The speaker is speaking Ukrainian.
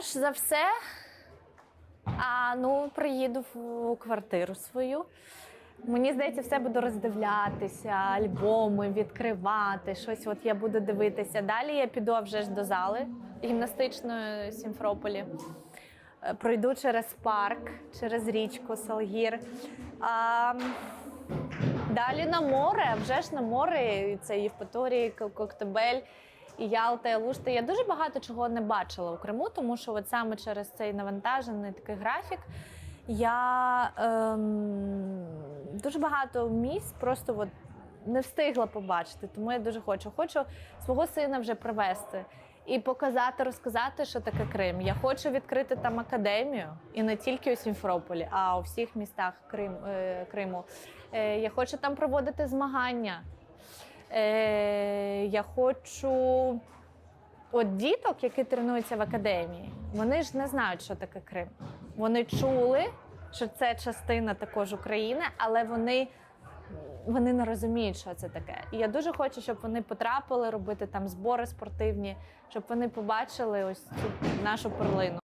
перш за все, а, ну, приїду в квартиру свою. Мені здається, все буду роздивлятися, альбоми, відкривати, щось от я буду дивитися. Далі я піду вже ж до зали гімнастичної Сімфрополі. Е, Пройду через парк, через річку Салгір. А, далі на море, а вже ж на море, це Євпаторія, Коктебель, і Ялта, і Лушта. Я дуже багато чого не бачила у Криму, тому що от саме через цей навантажений такий графік я ем, дуже багато місць просто от не встигла побачити, тому я дуже хочу. Хочу свого сина вже привезти і показати, розказати, що таке Крим. Я хочу відкрити там академію і не тільки у Сімферополі, а у всіх містах Крим, е, Криму. Е, я хочу там проводити змагання. Е, я хочу. От діток, які тренуються в академії, вони ж не знають, що таке Крим. Вони чули, що це частина також України, але вони, вони не розуміють, що це таке. І я дуже хочу, щоб вони потрапили робити там збори спортивні, щоб вони побачили ось цю нашу перлину.